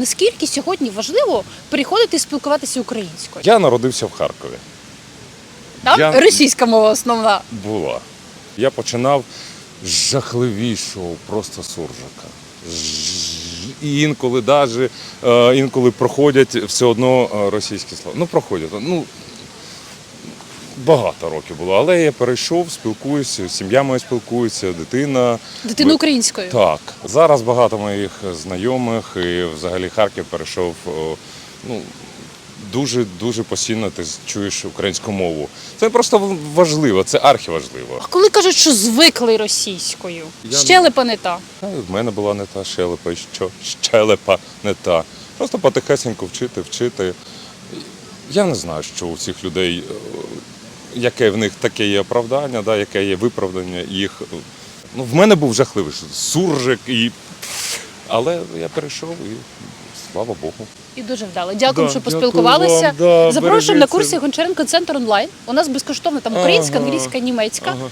Наскільки сьогодні важливо приходити і спілкуватися українською? Я народився в Харкові. Там я- російська мова основна. Була. Я починав з жахливішого просто суржика. Ж- І інколи даже, е, інколи проходять все одно е, російські слова. Ну, проходять. Ну, багато років було. Але я перейшов, спілкуюся, сім'я моя спілкується, дитина. Дитина українською. Так. Зараз багато моїх знайомих і взагалі Харків перейшов. Ну, дуже дуже постійно ти чуєш українську мову. Це просто важливо, це архіважливо. А коли кажуть, що звикли російською, Я- щелепа не та. В мене була не та щелепа, і що щелепа не та. Просто потихесенько вчити, вчити. Я не знаю, що у всіх людей, яке в них таке є оправдання, да, яке є виправдання їх. Ну, в мене був жахливий суржик, і... але я перейшов і слава Богу. І дуже вдало. Дякую, Да, що дякую поспілкувалися. вам, да, Запрошуємо на курсі. Гончаренко Центр онлайн. У нас безкоштовно там українська, Ага. англійська, німецька. Ага.